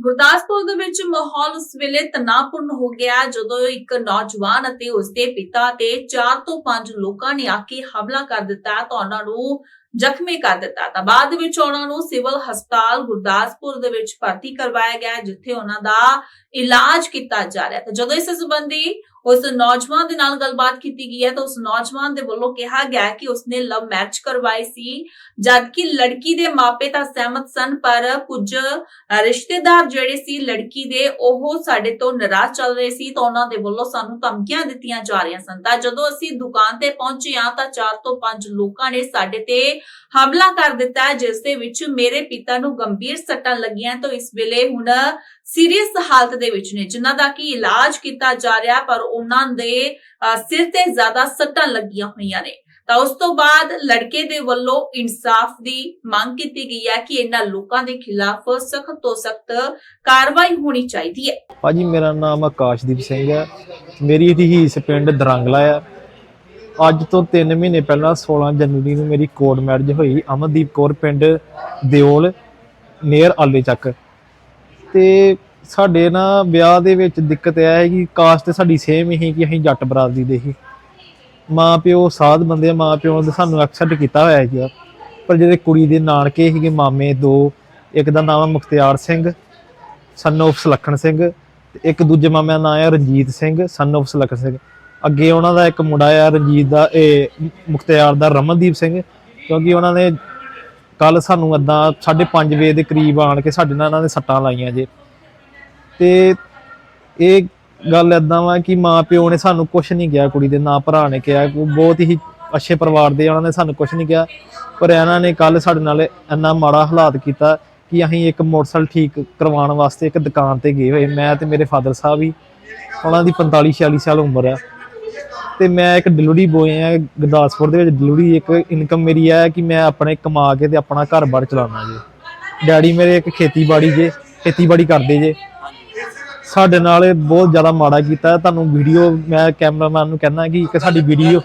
ਗੁਰਦਾਸਪੁਰ ਦੇ ਵਿੱਚ ਮਾਹੌਲ ਉਸ ਵੇਲੇ ਤਣਾਅਪੂਰਨ ਹੋ ਗਿਆ ਜਦੋਂ ਇੱਕ ਨੌਜਵਾਨ ਅਤੇ ਉਸਦੇ ਪਿਤਾ ਤੇ 4 ਤੋਂ 5 ਲੋਕਾਂ ਨੇ ਆ ਕੇ ਹਮਲਾ ਕਰ ਦਿੱਤਾ, ਤਾਂ ਉਹਨਾਂ ਨੂੰ ਜ਼ਖਮੀ ਕਰ ਦਿੱਤਾ। ਤਾਂ ਬਾਅਦ ਵਿੱਚ ਉਹਨਾਂ ਨੂੰ ਸਿਵਲ ਹਸਪਤਾਲ ਗੁਰਦਾਸਪੁਰ ਦੇ ਵਿੱਚ ਭਰਤੀ ਕਰਵਾਇਆ ਗਿਆ, ਜਿੱਥੇ ਉਹਨਾਂ ਦਾ ਇਲਾਜ ਕੀਤਾ ਜਾ ਰਿਹਾ। ਤਾਂ ਜਦੋਂ ਇਸ ਸੰਬੰਧੀ ਉਸ ਨੌਜਵਾਨ ਦੇ ਨਾਲ ਗੱਲਬਾਤ ਕੀਤੀ ਗਈ ਹੈ ਤਾਂ ਉਸ ਨੌਜਵਾਨ ਦੇ ਵੱਲੋਂ ਕਿਹਾ ਗਿਆ ਕਿ ਉਸਨੇ ਲਵ ਮੈਰਿਜ ਕਰਵਾਈ ਸੀ। ਜਦਕਿ ਲੜਕੀ ਦੇ ਮਾਪੇ ਤਾਂ ਸਹਿਮਤ ਸਨ ਪਰ ਕੁਝ ਰਿਸ਼ਤੇਦਾਰ ਜਿਹੜੇ ਸੀ ਲੜਕੀ ਦੇ ਉਹ ਸਾਡੇ ਤੋਂ ਨਾਰਾਜ਼ ਚੱਲ ਰਹੇ ਸੀ ਤਾਂ ਉਹਨਾਂ ਦੇ ਵੱਲੋਂ ਸਾਨੂੰ ਧਮਕੀਆਂ ਦਿੱਤੀਆਂ ਜਾ ਰਹੀਆਂ ਸਨ। ਤਾਂ ਜਦੋਂ ਅਸੀਂ ਦੁਕਾਨ ਤੇ ਪਹੁੰਚੇ ਹਾਂ ਤਾਂ 4 ਤੋਂ 5 ਲੋਕਾਂ ਨੇ ਸਾਡੇ ਤੇ ਹਮਲਾ ਕਰ ਦਿੱਤਾ ਹੈ, ਜਿਸ ਦੇ ਵਿੱਚ ਮੇਰੇ ਪਿਤਾ ਨੂੰ ਗੰਭੀਰ ਸੱਟਾਂ ਲੱਗੀਆਂ। ਤਾਂ ਇਸ ਵੇਲੇ ਹੁਣ ਸੀਰੀਅਸ ਹਾਲਤ ਦੇ ਵਿੱਚ ਨੇ, ਜਿਨ੍ਹਾਂ ਦਾ ਕਿ ਇਲਾਜ ਕੀਤਾ ਜਾ ਰਿਹਾ, ਪਰ ਉਹਨਾਂ ਦੇ ਸਿਰ ਤੇ ਜ਼ਿਆਦਾ ਸੱਟਾਂ ਲੱਗੀਆਂ ਹੋਈਆਂ ਨੇ। ਤਾਂ ਉਸ ਤੋਂ ਬਾਅਦ ਲੜਕੇ ਦੇ ਵੱਲੋਂ ਇਨਸਾਫ ਦੀ ਮੰਗ ਕੀਤੀ ਗਈ ਹੈ ਕਿ ਇਹਨਾਂ ਲੋਕਾਂ ਦੇ ਖਿਲਾਫ ਸਖਤ ਤੋਂ ਸਖਤ ਕਾਰਵਾਈ ਹੋਣੀ ਚਾਹੀਦੀ ਹੈ। ਭਾਜੀ, ਮੇਰਾ ਨਾਮ ਆਕਾਸ਼ਦੀਪ ਸਿੰਘ ਹੈ। ਮੇਰੀ ਰਹੀਸ ਪਿੰਡ ਦਰੰਗਲਾ ਹੈ ਅੱਜ ਤੋਂ 3 ਮਹੀਨੇ ਪਹਿਲਾਂ 16 ਜਨਵਰੀ ਨੂੰ ਮੇਰੀ ਕੋਰਟ ਮੈਰਿਜ ਹੋਈ। ਅਮਨਦੀਪ ਕੌਰ ਪਿੰਡ ਦਿਓਲ ਨੀਅਰ ਆਲੇ ਚੱਕ। ਤੇ ਸਾਡੇ ਨਾ ਵਿਆਹ ਦੇ ਵਿੱਚ ਦਿੱਕਤ ਇਹ ਹੈ ਕਿ ਕਾਸਟ ਸਾਡੀ ਸੇਮ ਹੀ ਕਿ ਅਸੀਂ ਜੱਟ ਬਰਾਦਰੀ ਦੇ ਹੀ। ਮਾਂ ਪਿਓ ਸਾਧ ਬੰਦੇ ਆ, ਮਾਂ ਪਿਓ ਨੇ ਸਾਨੂੰ ਐਕਸੈਪਟ ਕੀਤਾ ਹੋਇਆ ਹੈ ਜੀ ਪਰ ਜਿਹੜੇ ਕੁੜੀ ਦੇ ਨਾਨਕੇ ਸੀਗੇ ਮਾਮੇ ਦੋ ਇੱਕ ਦਾ ਨਾਮ ਹੈ ਮੁਖਤਿਆਰ ਸਿੰਘ ਸਨ of ਸੁਲੱਖਣ ਸਿੰਘ ਤੇ ਇੱਕ ਦੂਜੇ ਮਾਮੇ ਦਾ ਨਾਮ ਹੈ ਰਣਜੀਤ ਸਿੰਘ ਸਨ of ਸੁਲੱਖਣ ਸਿੰਘ। ਅੱਗੇ ਉਹਨਾਂ ਦਾ ਇੱਕ ਮੁੰਡਾ ਆ ਰਣਜੀਤ ਦਾ ਇਹ ਮੁਖਤਿਆਰ ਦਾ ਰਮਨਦੀਪ ਸਿੰਘ ਕਿਉਂਕਿ ਉਹਨਾਂ ਨੇ ਕੱਲ ਸਾਨੂੰ ਏਦਾਂ 5:30 ਵਜੇ ਦੇ ਕਰੀਬ ਆਣ ਕੇ ਸਾਡੇ ਨਾਲ ਇਹਨਾਂ ਨੇ ਸੱਟਾਂ ਲਾਈਆਂ ਜੇ। ਤੇ ਇਹ ਗੱਲ ਏਦਾਂ ਵਾ ਕਿ ਮਾਂ ਪਿਓ ਨੇ ਸਾਨੂੰ ਕੁਝ ਨਹੀਂ ਕਿਹਾ ਕੁੜੀ ਦੇ, ਨਾ ਭਰਾ ਨੇ ਕਿਹਾ। ਬਹੁਤ ਹੀ ਅੱਛੇ ਪਰਿਵਾਰ ਦੇ ਉਹਨਾਂ ਨੇ ਸਾਨੂੰ ਕੁਝ ਨਹੀਂ ਕਿਹਾ। ਪਰ ਇਹਨਾਂ ਨੇ ਕੱਲ ਸਾਡੇ ਨਾਲ ਇੰਨਾ ਮਾੜਾ ਹਾਲਾਤ ਕੀਤਾ ਕਿ ਅਸੀਂ ਇੱਕ ਮੋਟਰਸਾਈਕਲ ਠੀਕ ਕਰਵਾਉਣ ਵਾਸਤੇ ਇੱਕ ਦੁਕਾਨ ਤੇ ਗਏ ਹੋਏ। ਮੈਂ ਤੇ ਮੇਰੇ ਫਾਦਰ ਸਾਹਿਬ ਵੀ ਉਹਨਾਂ ਦੀ 45 46 ਸਾਲ ਉਮਰ ਆ। ਤੇ ਮੈਂ ਇੱਕ ਡਿਲੀਵਰੀ ਬੋਏ ਆ ਗੁਰਦਾਸਪੁਰ ਦੇ ਵਿੱਚ। ਡਿਲੀਵਰੀ ਇੱਕ ਇਨਕਮ ਮੇਰੀ ਆ ਕਿ ਮੈਂ ਆਪਣੇ ਕਮਾ ਕੇ ਤੇ ਆਪਣਾ ਘਰ-ਬਾਰ ਚਲਾਉਣਾ ਜੇ। ਡੈਡੀ ਮੇਰੇ ਇੱਕ ਖੇਤੀਬਾੜੀ ਜੇ ਖੇਤੀਬਾੜੀ ਕਰਦੇ ਜੇ। ਸਾਡੇ ਨਾਲ ਬਹੁਤ ਜ਼ਿਆਦਾ ਮਾੜਾ ਕੀਤਾ। ਤੁਹਾਨੂੰ ਵੀਡੀਓ ਮੈਂ ਕੈਮਰਾਮੈਨ ਨੂੰ ਕਹਿੰਦਾ ਕਿ ਇੱਕ ਸਾਡੀ ਵੀਡੀਓ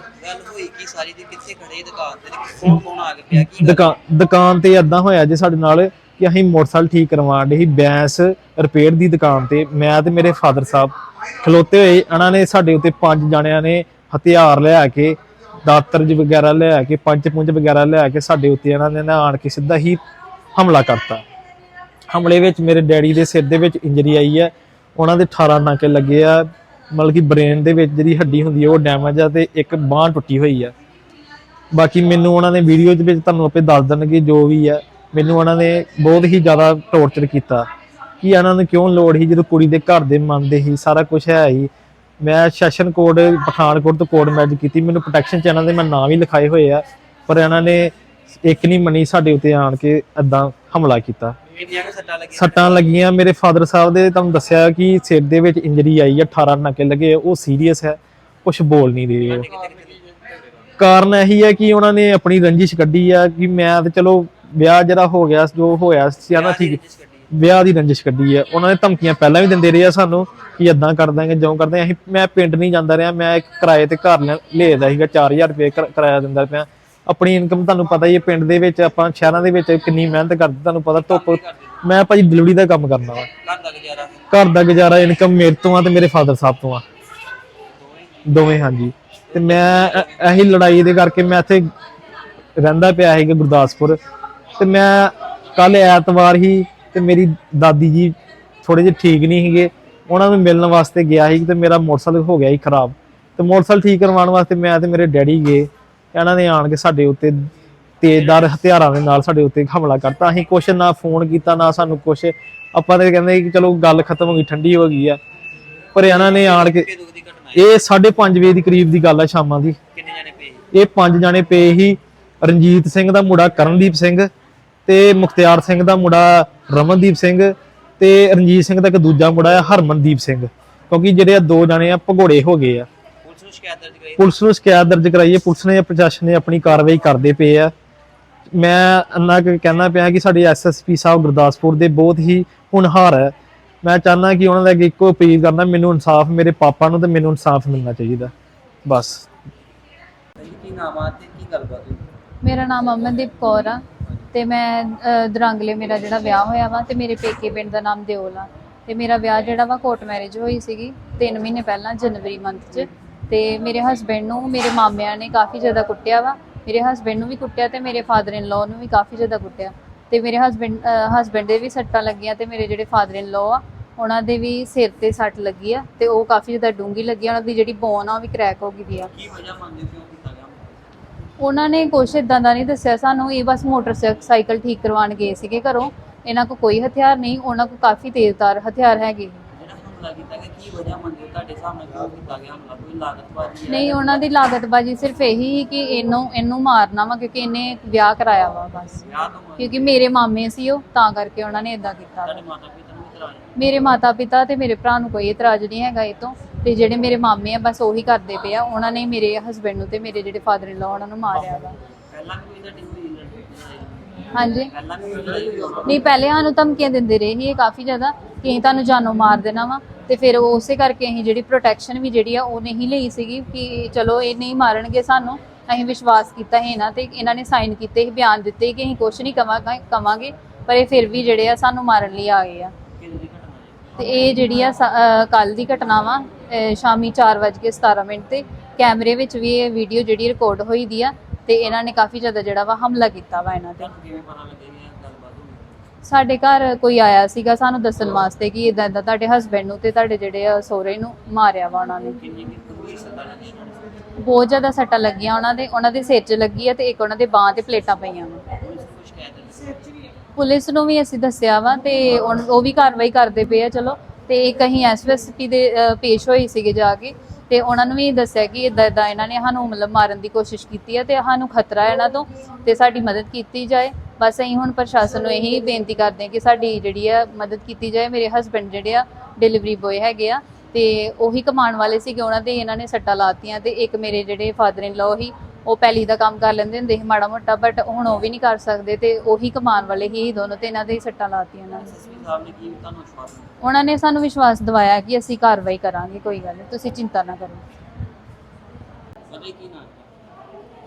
ਦੁਕਾਨ ਤੇ ਦੁਕਾਨ ਏਦਾਂ ਹੋਇਆ ਜੇ ਸਾਡੇ ਨਾਲ ਕਿ ਅਸੀਂ ਮੋਟਰਸਾਈਕਲ ਠੀਕ ਕਰਵਾਉਣ ਦੇ ਸੀ ਬੈਂਸ ਰਿਪੇਅਰ ਦੀ ਦੁਕਾਨ ਤੇ। ਮੈਂ ਤੇ ਮੇਰੇ ਫਾਦਰ ਸਾਹਿਬ ਖਲੋਤੇ ਹੋਏ। ਇਹਨਾਂ ਨੇ ਸਾਡੇ ਉੱਤੇ ਪੰਜ ਜਣਿਆਂ ਨੇ ਹਥਿਆਰ ਲਿਆ ਕੇ ਦਾਤਰਜ ਵਗੈਰਾ ਲਿਆ ਕੇ, ਪੰਜ ਪੁੰਜ ਵਗੈਰਾ ਲਿਆ ਕੇ ਸਾਡੇ ਉੱਤੇ ਇਹਨਾਂ ਨੇ ਨਾ ਆਣ ਕੇ ਸਿੱਧਾ ਹੀ ਹਮਲਾ ਕਰਤਾ। ਹਮਲੇ ਵਿੱਚ ਮੇਰੇ ਡੈਡੀ ਦੇ ਸਿਰ ਦੇ ਵਿੱਚ ਇੰਜਰੀ ਆਈ ਹੈ। ਉਹਨਾਂ ਦੇ 18 ਨਾਕੇ ਲੱਗੇ ਆ। ਮਤਲਬ ਕਿ ਬ੍ਰੇਨ ਦੇ ਵਿੱਚ ਜਿਹੜੀ ਹੱਡੀ ਹੁੰਦੀ ਹੈ ਉਹ ਡੈਮੇਜ ਆ ਤੇ ਇੱਕ ਬਾਂਹ ਟੁੱਟੀ ਹੋਈ ਆ। ਬਾਕੀ ਮੈਨੂੰ ਉਹਨਾਂ ਨੇ ਵੀਡੀਓ ਦੇ ਵਿੱਚ ਤੁਹਾਨੂੰ ਆਪੇ ਦੱਸ ਦੇਣਗੇ ਜੋ ਵੀ ਆ। ਮੈਨੂੰ ਉਹਨਾਂ ਨੇ ਬਹੁਤ ਹੀ ਜ਼ਿਆਦਾ ਟੌਰਚਰ ਕੀਤਾ। ਕਿ ਇਹਨਾਂ ਨੂੰ ਕਿਉਂ ਲੋੜ ਸੀ ਜਦੋਂ ਕੁੜੀ ਦੇ ਘਰ ਦੇ ਮੰਨਦੇ ਸੀ, ਸਾਰਾ ਕੁਝ ਹੈ ਹੀ। ਮੈਂ ਸੈਸ਼ਨ ਕੋਡ, ਪਠਾਨਕੋਟ ਤੋਂ ਕੋਡ ਮੈਚ ਕੀਤੀ। ਮੈਨੂੰ ਪ੍ਰੋਟੈਕਸ਼ਨ ਚੈਨਲ ਦੇ ਮੈਂ ਨਾਮ ਵੀ ਲਿਖਾਏ ਹੋਏ ਆ, ਪਰ ਇਹਨਾਂ ਨੇ ਇੱਕ ਨਹੀਂ ਮੰਨੀ ਸਾਡੇ ਉੱਤੇ ਆਣ ਕੇ ਏਦਾਂ ਹਮਲਾ ਕੀਤਾ। ਸੱਟਾਂ ਲੱਗੀਆਂ। ਮੇਰੇ ਫਾਦਰ ਸਾਹਿਬ ਦੇ ਤੁਹਾਨੂੰ ਦੱਸਿਆ ਕਿ ਸਿਰ ਦੇ ਵਿੱਚ ਇੰਜਰੀ ਆਈ ਆ 18 ਨਕੇ ਲੱਗੇ ਉਹ ਸੀਰੀਅਸ ਹੈ। ਕੁਝ ਬੋਲ ਨਹੀਂ ਰਹੇ ਕਾਰਨ ਇਹੀ ਹੈ ਕਿ ਉਹਨਾਂ ਨੇ ਆਪਣੀ ਰੰਜਿਸ਼ ਕੱਢੀ ਆ ਕਿ ਮੈਂ ਤੇ ਚਲੋ ਵਿਆਹ ਜਿਹੜਾ ਹੋ ਗਿਆ, ਜੋ ਹੋਇਆ ਸੀ ਠੀਕ। ਵਿਆਹ ਦੀ ਰੰਜਿਸ਼ ਕੱਢੀ ਹੈ ਉਹਨਾਂ ਨੇ ਧਮਕੀਆਂ ਪਹਿਲਾਂ ਵੀ ਦਿੰਦੇ ਰਹੇ ਆ ਸਾਨੂੰ ਕਿ ਇਦਾਂ ਕਰ ਦਾਂਗੇ ਜਿਉਂ ਕਰਦੇ ਅਸੀਂ, ਮੈਂ ਪਿੰਡ ਨਹੀਂ ਜਾਂਦਾ ਰਿਹਾ, ਮੈਂ ਇੱਕ ਕਿਰਾਏ ਤੇ ਘਰ ਲੈ- ਸੀਗਾ 4000 ਰੁਪਏ ਕਿਰਾਇਆ ਦਿੰਦਾ ਪਿਆ। ਆਪਣੀ ਇਨਕਮ ਤੁਹਾਨੂੰ ਪਤਾ ਹੀ ਹੈ ਪਿੰਡ ਦੇ ਵਿੱਚ ਆਪਾਂ ਸ਼ਹਿਰਾਂ ਦੇ ਵਿੱਚ ਕਿੰਨੀ ਮਿਹਨਤ ਕਰਦੇ, ਤੁਹਾਨੂੰ ਪਤਾ ਧੁੱਪ, ਮੈਂ ਭਾਜੀ ਡਿਲੀਵਰੀ ਦਾ ਕੰਮ ਕਰਨਾ ਵਾ। ਘਰ ਦਾ ਗੁਜ਼ਾਰਾ ਇਨਕਮ ਮੇਰੇ ਤੋਂ ਆ ਤੇ ਮੇਰੇ ਫਾਦਰ ਸਾਹਿਬ ਤੋਂ ਆ। ਦੋਵੇਂ, ਹਾਂਜੀ। ਤੇ ਮੈਂ ਇਹੀ ਲੜਾਈ ਦੇ ਕਰਕੇ ਮੈਂ ਇੱਥੇ ਰਹਿੰਦਾ ਪਿਆ ਸੀਗਾ ਗੁਰਦਾਸਪੁਰ। ਤੇ ਮੈਂ ਕੱਲ ਐਤਵਾਰ ਹੀ ਤੇ ਮੇਰੀ ਦਾਦੀ ਜੀ ਥੋੜੇ ਜਿਹੇ ਠੀਕ ਨਹੀਂ ਸੀਗੇ ਉਹਨਾਂ ਨੂੰ ਮਿਲਣ ਵਾਸਤੇ ਗਿਆ ਸੀ ਤੇ ਮੇਰਾ ਮੋਟਰਸਾਈਕਲ ਹੋ ਗਿਆ ਸੀ ਖਰਾਬ। ਤੇ ਮੋਟਰਸਾਈਕਲ ਠੀਕ ਕਰਵਾਉਣ ਵਾਸਤੇ ਮੈਂ ਤੇ ਮੇਰੇ ਡੈਡੀ ਗਏ ਇਹਨਾਂ ਨੇ ਆਣ ਕੇ ਸਾਡੇ ਉੱਤੇ ਤੇਜ਼ਦਾਰ ਹਥਿਆਰਾਂ ਦੇ ਨਾਲ ਸਾਡੇ ਉੱਤੇ ਹਮਲਾ ਕਰਤਾ। ਅਸੀਂ ਕੁਛ ਨਾ ਫੋਨ ਕੀਤਾ ਨਾ ਸਾਨੂੰ ਕੁਛ। ਆਪਾਂ ਤੇ ਕਹਿੰਦੇ ਕਿ ਚਲੋ ਗੱਲ ਖਤਮ ਹੋ ਗਈ ਠੰਡੀ ਹੋ ਗਈ ਆ। ਪਰ ਇਹਨਾਂ ਨੇ ਆਣ ਕੇ ਇਹ 5:30 ਵਜੇ ਦੀ ਕਰੀਬ ਦੀ ਗੱਲ ਆ ਸ਼ਾਮਾਂ ਦੀ। ਕਿੰਨੇ ਜਣੇ ਪਏ ਇਹ ਪੰਜ ਜਾਣੇ ਪਏ ਸੀ। ਰਣਜੀਤ ਸਿੰਘ ਦਾ ਮੁੰਡਾ ਕਰਨਦੀਪ ਸਿੰਘ ਤੇ ਮੁਖਤਿਆਰ ਸਿੰਘ ਦਾ ਮੁੰਡਾ ਰਮਨਦੀਪ ਸਿੰਘ ਤੇ ਰਣਜੀਤ ਸਿੰਘ ਦਾ ਇੱਕ ਦੂਜਾ ਮੁੰਡਾ ਆ ਹਰਮਨਦੀਪ ਸਿੰਘ। ਕਿਉਂਕਿ ਜਿਹੜੇ ਆ ਦੋ ਜਾਣੇ ਆ ਭਗੌੜੇ ਹੋ ਗਏ ਆ। ਪੁਲਿਸ ਨੂੰ ਸ਼ਿਕਾਇਤ ਦਰਜ ਕਰਾਈ? ਪੁਲਿਸ ਨੂੰ ਸ਼ਿਕਾਇਤ ਦਰਜ ਕਰਾਈ ਹੈ ਪੁਲਿਸ ਨੇ ਪ੍ਰਸ਼ਾਸਨ ਨੇ ਆਪਣੀ ਕਾਰਵਾਈ ਕਰਦੇ ਪਏ ਆ। ਮੈਂ ਅੰਨਾ ਕਹਿਣਾ ਪਿਆ ਕਿ ਸਾਡੇ ਐਸਐਸਪੀ ਸਾਹਿਬ ਗੁਰਦਾਸਪੁਰ ਦੇ ਬਹੁਤ ਹੀ ਹੁਨਹਾਰ ਹੈ ਮੈਂ ਚਾਹੁੰਦਾ ਕਿ ਉਹਨਾਂ ਦਾ ਇੱਕੋ ਅਪੀਲ ਕਰਨਾ ਮੈਨੂੰ ਇਨਸਾਫ ਮੇਰੇ ਪਾਪਾ ਨੂੰ ਤੇ ਮੈਨੂੰ ਇਨਸਾਫ ਮਿਲਣਾ ਚਾਹੀਦਾ। ਬਸ। ਕੀ ਨਾਮ ਆ ਤੇ ਕੀ ਗੱਲਬਾਤ ਮੇਰਾ ਨਾਮ ਅਮਨਦੀਪ ਕੌਰ ਆ। ਤੇ ਮੈਂ ਅ, ਦਰਾਂਗਲੇ ਮੇਰਾ ਜਿਹੜਾ ਵਿਆਹ ਹੋਇਆ ਵਾ ਤੇ ਮੇਰੇ ਪੇਕੇ ਪਿੰਡ ਦਾ ਨਾਮ ਦਿਓਲ। ਆ ਤੇ ਮੇਰਾ ਵਿਆਹ ਜਿਹੜਾ ਵਾ ਕੋਰਟ ਮੈਰਿਜ ਹੋਈ ਸੀਗੀ 3 ਮਹੀਨੇ ਪਹਿਲਾਂ ਜਨਵਰੀ ਮੰਥ 'ਚ। ਤੇ ਮੇਰੇ ਹਸਬੰਡ ਨੂੰ ਮੇਰੇ ਮਾਮਿਆਂ ਨੇ ਕਾਫੀ ਜ਼ਿਆਦਾ ਕੁੱਟਿਆ ਵਾ। ਮੇਰੇ ਹਸਬੰਡ ਨੂੰ ਵੀ ਕੁੱਟਿਆ ਤੇ ਮੇਰੇ ਫਾਦਰ ਇਨ ਲਾਅ ਨੂੰ ਵੀ ਕਾਫੀ ਜ਼ਿਆਦਾ ਕੁੱਟਿਆ। ਤੇ ਮੇਰੇ ਹਸਬੰਡ ਹਸਬੰਡ ਦੇ ਵੀ ਸੱਟਾਂ ਲੱਗੀਆਂ ਤੇ ਮੇਰੇ ਜਿਹੜੇ ਫਾਦਰ ਇਨ ਲਾਅ ਆ ਉਹਨਾਂ ਦੇ ਵੀ ਸਿਰ ਤੇ ਸੱਟ ਲੱਗੀ ਆ ਤੇ ਉਹ ਕਾਫੀ ਜ਼ਿਆਦਾ ਡੂੰਗੀ ਲੱਗੀ ਆ। ਉਹਨਾਂ ਦੀ ਜਿਹੜੀ ਬੋਨ ਆ ਉਹ ਵੀ ਕਰੈਕ ਹੋ ਗਈ ਦੀ ਆ। ਕੀ ਵਜ੍ਹਾ ਮੰਨਦੇ ਹੋ ਕਿਉਂ ਕੀਤਾ ਉਹਨਾਂ ਨੇ ਕੁਛ ਇਦਾਂ ਦਾ ਨਹੀਂ ਦੱਸਿਆ ਸਾਨੂੰ ਇਹ ਬਸ ਮੋਟਰਸਾਈਕਲ ਠੀਕ ਕਰਵਾਉਣ ਗਏ ਸੀਗੇ ਘਰੋਂ। ਇਹਨਾਂ ਕੋਲ ਕੋਈ ਹਥਿਆਰ ਨਹੀਂ ਉਹਨਾਂ ਕੋਲ ਕਾਫੀ ਤੇਜ਼ਧਾਰ ਹਥਿਆਰ ਹੈਗੇ ਕੀ ਨਹੀਂ ਉਹਨਾਂ ਦੀ ਲਾਗਤਬਾਜੀ ਸਿਰਫ ਇਹੀ ਸੀ ਕਿ ਇਹਨੂੰ ਇਹਨੂੰ ਮਾਰਨਾ ਵਾ ਕਿਉਂਕਿ ਇਹਨੇ ਵਿਆਹ ਕਰਾਇਆ ਵਾ ਬਸ। ਕਿਉਂਕਿ ਮੇਰੇ ਮਾਮੇ ਸੀ ਉਹ ਤਾਂ ਕਰਕੇ ਉਹਨਾਂ ਨੇ ਇਦਾਂ ਕੀਤਾ? ਮੇਰੇ ਮਾਤਾ ਪਿਤਾ ਤੇ ਮੇਰੇ ਭਰਾ ਨੂੰ ਕੋਈ ਇਤਰਾਜ਼ ਨਹੀਂ ਹੈਗਾ ਇਹ ਤੋਂ। ਤੇ ਜਿਹੜੇ ਮੇਰੇ ਮਾਮੇ ਆ ਬਸ ਉਹੀ ਕਰਦੇ ਪਏ ਆ। ਉਹਨਾਂ ਨੇ ਮੇਰੇ ਹਸਬੰਡ ਨੂੰ ਤੇ ਮੇਰੇ ਜਿਹੜੇ ਫਾਦਰ ਇਨ ਲਾਅ ਉਹਨਾਂ ਨੂੰ ਮਾਰਿਆ ਵਾ। ਪਹਿਲਾਂ ਹਾਂਜੀ। ਨਹੀਂ ਪਹਿਲੇ ਸਾਨੂੰ ਧਮਕੀਆਂ ਦਿੰਦੇ ਰਹੇ ਸੀ ਇਹ ਕਾਫੀ ਜ਼ਿਆਦਾ ਕਿ ਅਸੀਂ ਤੁਹਾਨੂੰ ਜਾਨੋਂ ਮਾਰ ਦੇਣਾ ਵਾ। ਤੇ ਫਿਰ ਉਸੇ ਕਰਕੇ ਅਸੀਂ ਜਿਹੜੀ ਪ੍ਰੋਟੈਕਸ਼ਨ ਵੀ ਜਿਹੜੀ ਆ ਉਹ ਨਹੀਂ ਲਈ ਸੀਗੀ ਕਿ ਚਲੋ ਇਹ ਨਹੀਂ ਮਾਰਨਗੇ ਸਾਨੂੰ। ਅਸੀਂ ਵਿਸ਼ਵਾਸ ਕੀਤਾ ਸੀ ਇਹਨਾਂ ਤੇ ਇਹਨਾਂ ਨੇ ਸਾਈਨ ਕੀਤੇ ਸੀ ਬਿਆਨ ਦਿੱਤੇ ਕਿ ਅਸੀਂ ਕੁਝ ਨਹੀਂ ਕਵਾਂਗੇ ਕਵਾਂਗੇ ਪਰ ਇਹ ਫਿਰ ਵੀ ਜਿਹੜੇ ਆ ਸਾਨੂੰ ਮਾਰਨ ਲਈ ਆ ਗਏ ਆ। ਤੇ ਇਹ ਜਿਹੜੀ ਆ ਕੱਲ ਦੀ ਘਟਨਾ ਵਾ ਸ਼ਾਮੀ 4:17 ਮਿੰਟ ਤੇ ਕੈਮਰੇ ਵਿੱਚ ਵੀ ਇਹ ਵੀਡੀਓ ਜਿਹੜੀ ਰਿਕਾਰਡ ਹੋਈ ਦੀ ਆ ਤੇ ਇਹਨਾਂ ਨੇ ਕਾਫੀ ਜ਼ਿਆਦਾ ਜਿਹੜਾ ਵਾ ਹਮਲਾ ਕੀਤਾ ਵਾ ਇਹਨਾਂ ਤੇ। ਸਾਡੇ ਘਰ ਕੋਈ ਆਇਆ ਸੀਗਾ ਸਾਨੂੰ ਦੱਸਣ ਵਾਸਤੇ ਕਿ ਇਦਾਂ ਇਦਾਂ ਤੁਹਾਡੇ ਹਸਬੰਡ ਨੂੰ ਤੇ ਤੁਹਾਡੇ ਜਿਹੜੇ ਆ ਸਹੁਰੇ ਨੂੰ ਮਾਰਿਆ ਵਾ ਉਹਨਾਂ ਨੇ। ਬਹੁਤ ਜ਼ਿਆਦਾ ਸੱਟਾਂ ਲੱਗੀਆਂ ਉਹਨਾਂ ਦੇ ਉਹਨਾਂ ਦੇ ਸਿਰ 'ਚ ਲੱਗੀ ਆ ਤੇ ਇੱਕ ਉਹਨਾਂ ਦੇ ਬਾਹ ਤੇ ਪਲੇਟਾਂ ਪਈਆਂ ਵਾ। ਨੂੰ ਪੁਲਿਸ ਨੂੰ ਵੀ ਅਸੀਂ ਦੱਸਿਆ ਵਾ ਤੇ ਉਨ- ਉਹ ਵੀ ਕਾਰਵਾਈ ਕਰਦੇ ਪਏ ਆ ਚਲੋ। ਤੇ ਇੱਕ ਅਸੀਂ ਐਸਐਸਪੀ ਦੇ ਅ, ਪੇਸ਼ ਹੋਏ ਸੀਗੇ ਜਾ ਕੇ। ਤੇ ਉਹਨਾਂ ਨੂੰ ਵੀ ਦੱਸਿਆ ਕਿ ਇਦਾਂ ਇਦਾਂ ਇਹਨਾਂ ਨੇ ਸਾਨੂੰ ਮਤਲਬ ਮਾਰਨ ਦੀ ਕੋਸ਼ਿਸ਼ ਕੀਤੀ ਹੈ ਤੇ ਸਾਨੂੰ ਖਤਰਾ ਹੈ ਇਹਨਾਂ ਤੋਂ ਤੇ ਸਾਡੀ ਮਦਦ ਕੀਤੀ ਜਾਏ। ਬਸ ਅਸੀਂ ਹੁਣ ਪ੍ਰਸ਼ਾਸਨ ਨੂੰ ਇਹੀ ਬੇਨਤੀ ਕਰਦੇ ਹਾਂ ਕਿ ਸਾਡੀ ਜਿਹੜੀ ਆ ਮਦਦ ਕੀਤੀ ਜਾਏ। ਮੇਰੇ ਹਸਬੰਡ ਜਿਹੜੇ ਆ ਡਿਲੀਵਰੀ ਬੋਏ ਹੈਗੇ ਆ ਤੇ ਉਹੀ ਕਮਾਉਣ ਵਾਲੇ ਸੀਗੇ। ਉਹਨਾਂ ਦੇ ਇਹਨਾਂ ਨੇ ਸੱਟਾਂ ਲਾਤੀਆਂ ਤੇ ਇੱਕ ਮੇਰੇ ਜਿਹੜੇ ਫਾਦਰ ਇਨ ਲਾਅ ਹੀ ਉਹ ਪਹਿਲੀ ਦਾ ਕੰਮ ਕਰ ਲੈਂਦੇ ਹੁੰਦੇ ਸੀ ਮਾੜਾ ਮੋਟਾ ਬਟ ਹੁਣ ਉਹ ਵੀ ਨਹੀਂ ਕਰ ਸਕਦੇ ਤੇ ਉਹੀ ਕਮਾਉਣ ਵਾਲੇ ਹੀ ਦੋਨੋਂ ਤੇ ਇਹਨਾਂ ਦੇ ਹੀ ਸੱਟਾਂ ਲਾਤੀਆਂ ਇਹਨਾਂ ਨੇ ਐਸਐਸਪੀ ਸਾਹਿਬ ਨੇ ਕੀ ਤੁਹਾਨੂੰ ਵਿਸ਼ਵਾਸ ਦਿੱਤਾ? ਉਹਨਾਂ ਨੇ ਸਾਨੂੰ ਵਿਸ਼ਵਾਸ ਦਿਵਾਇਆ ਕਿ ਅਸੀਂ ਕਾਰਵਾਈ ਕਰਾਂਗੇ ਕੋਈ ਗੱਲ ਨਹੀਂ ਤੁਸੀਂ ਚਿੰਤਾ ਨਾ ਕਰੋ ਪਤਾ ਹੀ ਕੀ ਨਾਮ ਹੈ?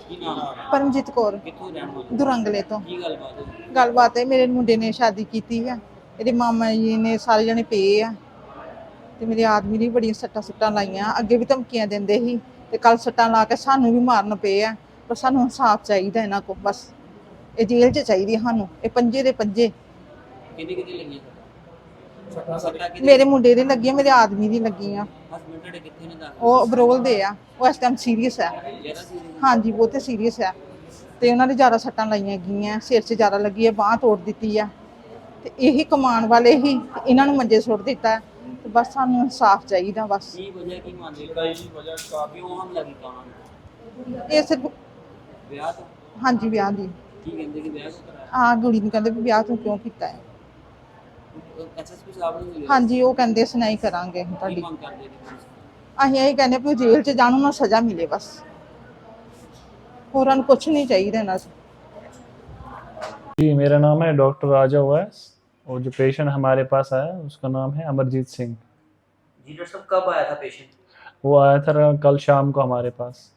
ਕੀ ਨਾਮ ਹੈ? ਪਰਮਜੀਤ ਕੌਰ ਕਿੱਥੋਂ ਰਹਿਣ ਵਾਲੇ ਦੁਰੰਗਲੇ ਤੋਂ ਕੀ ਗੱਲਬਾਤ ਹੋਈ ਗੱਲਬਾਤ ਹੈ ਮੇਰੇ ਮੁੰਡੇ ਨੇ ਸ਼ਾਦੀ ਕੀਤੀ ਆ ਇਹਦੇ ਮਾਮਾ ਜੀ ਨੇ ਸਾਰੇ ਜਣੇ ਪਏ ਆ ਤੇ ਮੇਰੇ ਆਦਮੀ ਨੇ ਵੀ ਬੜੀਆਂ ਸੱਟਾਂ ਸੁੱਟਾਂ ਲਾਈਆਂ ਅੱਗੇ ਵੀ ਧਮਕੀਆਂ ਦਿੰਦੇ ਸੀ ਤੇ ਕੱਲ ਸੱਟਾਂ ਲਾ ਕੇ ਸਾਨੂੰ ਵੀ ਮਾਰਨ ਪਏ ਆ। ਪਰ ਸਾਨੂੰ ਇਨਸਾਫ ਚਾਹੀਦਾ ਇਹਨਾਂ ਕੋਲ ਬਸ। ਇਹ ਜੇਲ੍ਹ 'ਚ ਚਾਹੀਦੀ ਆ ਸਾਨੂੰ ਇਹ ਪੰਜੇ ਦੇ ਪੰਜੇ। ਕਿਹਦੀ ਕਿਹਦੀ ਲੱਗੀਆਂ ਸੱਟਾਂ ਸੱਟਾਂ ਕਿਹਦੀ ਮੇਰੇ ਮੁੰਡੇ ਦੇ ਲੱਗੀਆਂ ਮੇਰੇ ਆਦਮੀ ਦੀ ਲੱਗੀਆਂ। ਹਸਬੰਡ ਤੁਹਾਡੇ ਕਿੱਥੇ ਨੇ ਦਾਖਲ? ਉਹ ਅਬਰੋਲ ਦੇ ਆ ਉਹ ਇਸ ਟਾਈਮ ਸੀਰੀਅਸ ਆ। ਹਾਂਜੀ ਬਹੁਤੇ ਸੀਰੀਅਸ ਆ। ਤੇ ਉਹਨਾਂ ਦੇ ਜ਼ਿਆਦਾ ਸੱਟਾਂ ਲਾਈਆਂ ਗਈਆਂ ਸਿਰ 'ਚ ਜ਼ਿਆਦਾ ਲੱਗੀ ਹੈ ਬਾਹ ਤੋੜ ਦਿੱਤੀ ਆ। ਤੇ ਇਹੀ ਕਮਾਉਣ ਵਾਲੇ ਹੀ ਇਹਨਾਂ ਨੂੰ ਮੰਜੇ ਸੁੱਟ ਦਿੱਤਾ। ਬਸ ਸਾਨੂੰ ਇਨਸਾਫ ਚਾਹੀਦਾ ਬਸ ਕੀ ਵਜ੍ਹਾ ਕੀ ਮੰਨਦੇ ਕਈ ਵਜ੍ਹਾ ਕਿਉਂ ਹਮਲਾ ਕੀਤਾ ਉਹਨਾਂ ਨੇ ਇਹ ਸਿਰਫ ਵਿਆਹ ਤੋਂ ਹਾਂਜੀ ਵਿਆਹ ਦੀ ਕੀ ਕਹਿੰਦੇ ਕਿ ਵਿਆਹ ਕਿਉਂ ਕਰਾਇਆ ਆ ਕੁੜੀ ਨੂੰ ਕਹਿੰਦੇ ਵੀ ਵਿਆਹ ਤੂੰ ਕਿਉਂ ਕੀਤਾ ਹੈ ਐਸਐਸਪੀ ਸਾਹਿਬ ਨੂੰ ਮਿਲੇ ਹਾਂਜੀ ਉਹ ਕਹਿੰਦੇ ਸੁਣਾਈ ਕਰਾਂਗੇ ਅਸੀਂ ਕੀ ਤੁਹਾਡੀ ਮੰਗ ਕਰਦੇ ਨੇ ਪੁਲਿਸ ਅਸੀਂ ਇਹ ਕਹਿੰਦੇ ਵੀ ਉਹ ਜੇਲ੍ਹ 'ਚ ਜਾਣ ਨੂੰ ਸਜ਼ਾ ਮਿਲੇ ਬਸ ਹੋਰਾਂ ਨੂੰ ਕੁਝ ਨਹੀਂ ਚਾਹੀਦਾ ਇਹਨਾਂ ਤੋਂ जी मेरा नाम है डॉक्टर राजा वैस और जो पेशेंट हमारे पास आया उसका नाम है अमरजीत सिंह। जी डॉक्टर साहब कब आया था पेशेंट वो आया था कल शाम को हमारे पास।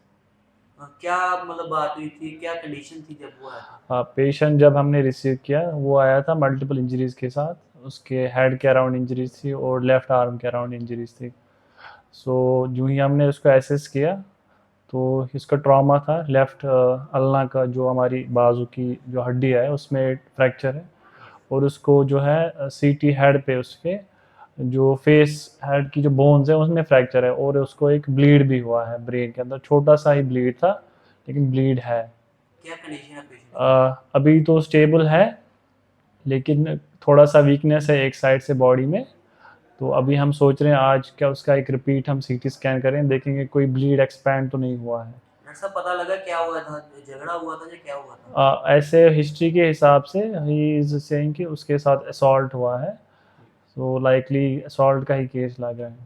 क्या मतलब बात हुई थी? क्या कंडीशन थी जब वो आया था? हाँ पेशेंट जब हमने रिसीव किया वो आया था मल्टीपल इंजरीज के साथ। उसके हेड के अराउंड इंजरीज थी और लेफ़्ट आर्म के अराउंड इंजरीज थी। सो जो ही हमने उसको एसेस किया तो इसका ट्रॉमा था। लेफ़्ट अल्ना का जो हमारी बाजू की जो हड्डी है उसमें फ्रैक्चर है। और उसको जो है सी टी हेड पे उसके जो फेस हेड की जो बोन्स है उसमें फ्रैक्चर है और उसको एक ब्लीड भी हुआ है ब्रेन के अंदर। छोटा सा ही ब्लीड था लेकिन ब्लीड है। क्या कंडीशन है अभी तो स्टेबल है लेकिन थोड़ा सा वीकनेस है एक साइड से बॉडी में। तो अभी हम सोच रहे हैं आज क्या उसका एक रिपीट हम सीटी स्कैन करें देखेंगे कोई ब्लीड एक्सपैंड तो नहीं हुआ है। डॉक्टर पता लगा क्या हुआ था झगड़ा हुआ था या क्या हुआ था? आ, ऐसे हिस्ट्री के हिसाब से ही इज़ सेइंग कि उसके साथ असॉल्ट हुआ है। सो लाइकली असॉल्ट का ही केस लगा है।